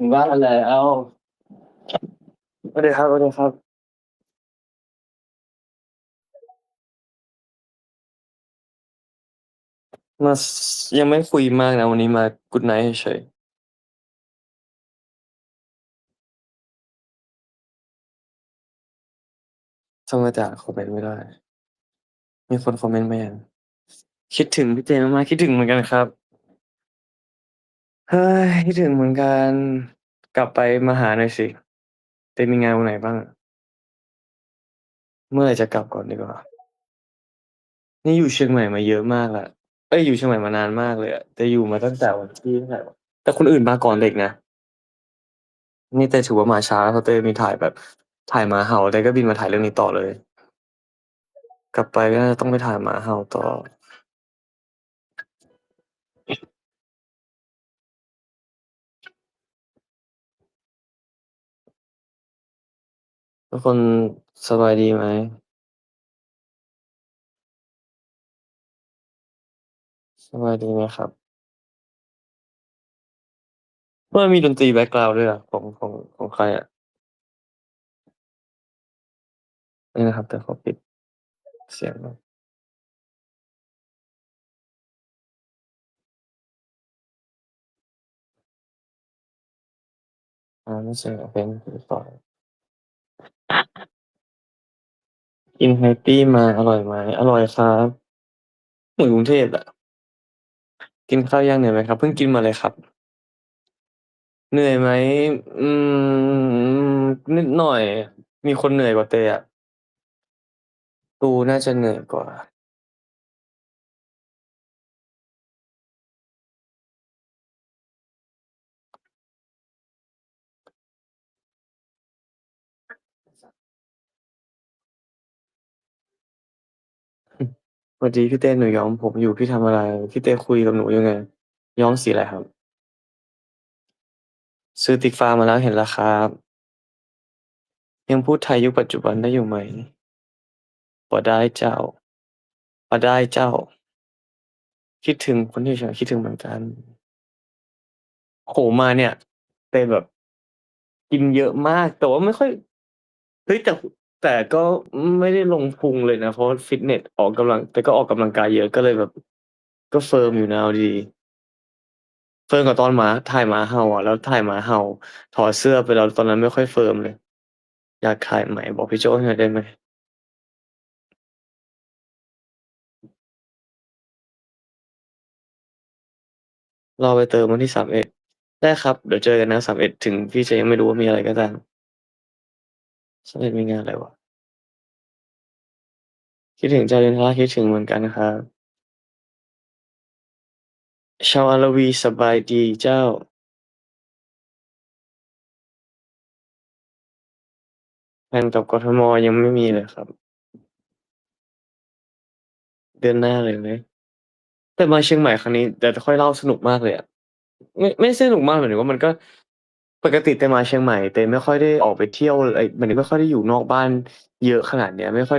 ถึงบ้านแล้วสวัสดีครับสวัสดีครับ มาสยังไม่คุยมากนะวันนี้มา Good night เฉยๆทำไมแต่อ่านคอมเมนต์ไม่ได้ มีคนคอมเมนต์มายังคิดถึงพี่เจมากๆคิดถึงเหมือนกันครับ เฮ้ย คิดถึงเหมือนกัน กลับไปมาหาหน่อยสิเจมีงานวันไหนบ้างอะ?เมื่อไหร่จะกลับก่อนดีกว่า นี่อยู่เชียงใหม่มาเยอะมากแล้ว เอ๊ย อยู่เชียงใหม่มานานมากเลยอะ แต่อยู่มาตั้งแต่วันที่เท่าไรวะ แต่คนอื่นมาก่อนเด็กนะ นี่เต้ถือว่ามาช้า เพราะเต้มีถ่ายแบบ ถ่ายหมาเห่า เต้ก็บินมาถ่ายเรื่องนี้ต่อเลย กลับไปก็น่าจะต้องไปถ่ายหมาเห่าต่อ ทุกคนสบายดีไหม?สบายดีไหมครับ?เออมีดนตรีแบ็กกราวด์ด้วยอะของของของใครอะ?นี่นะครับเดี๋ยวขอปิดเสียงก่อนอาไม่ใช่โอเคต่อ กินไฮปี้มาอร่อยไหม?อร่อยครับ เหมือนกรุงเทพอะ กินข้าวยังเหนื่อยไหมครับ?เพิ่งกินมาเลยครับ เหนื่อยไหม?อืม นิดหน่อย มีคนเหนื่อยกว่าเตอะ ตูน่าจะเหนื่อยกว่า สวัสดีพี่เต้หนูย้อมผมอยู่ พี่ทำอะไร?พี่เต้คุยกับหนูยังไง?ย้อมสีอะไรครับ?ซื้อติกฟ้ามาแล้วเห็นแล้วครับยังพูดไทยยุคปัจจุบันได้อยู่ไหม?บ่ได้เจ้าบ่ได้เจ้า คิดถึงคนที่อยู่เชียคิดถึงเหมือนกันโอ้โฮมาเนี่ยเต้แบบกินเยอะมาก แต่ว่าไม่ค่อยเฮ้ยแต่ แต่ก็ไม่ได้ลงพุงเลยนะ เพราะฟิตเนสออกกำลัง แต่ก็ออกกำลังกายเยอะก็เลยแบบ ก็เฟิร์มอยู่นะเอาดีๆเฟิร์มกว่าตอนหมาถ่ายหมาเห่าอะแล้วถ่ายหมาเห่า ถอดเสื้อไปแล้วตอนนั้นไม่ค่อยเฟิร์มเลย อยากถ่ายใหม่บอกพี่โจ้ให้หน่อยได้ไหม?รอไปเติมวันที่31ได้ครับ เดี๋ยวเจอกันนะ31ถึงพี่จะยังไม่รู้ว่ามีอะไรก็ตาม 31มีงานอะไรวะ?คิดถึงจังเลยครับคิดถึงเหมือนกันครับ ชาวอารวีสบายดีเจ้าแพลนกับกทม.ยังไม่มีเลยครับ เดือนหน้าเลยไหม?แต่มาเชียงใหม่ครั้งนี้เดี๋ยวจะค่อยเล่าสนุกมากเลยอะไม่ไม่สนุกมากหมายถึงว่ามันก็ ปกติเต้มาเชียงใหม่ เต้ไม่ค่อยได้ออกไปเที่ยวไรหมายถึงไม่ค่อยได้อยู่นอกบ้านเยอะขนาดเนี้ย ไม่ค่อย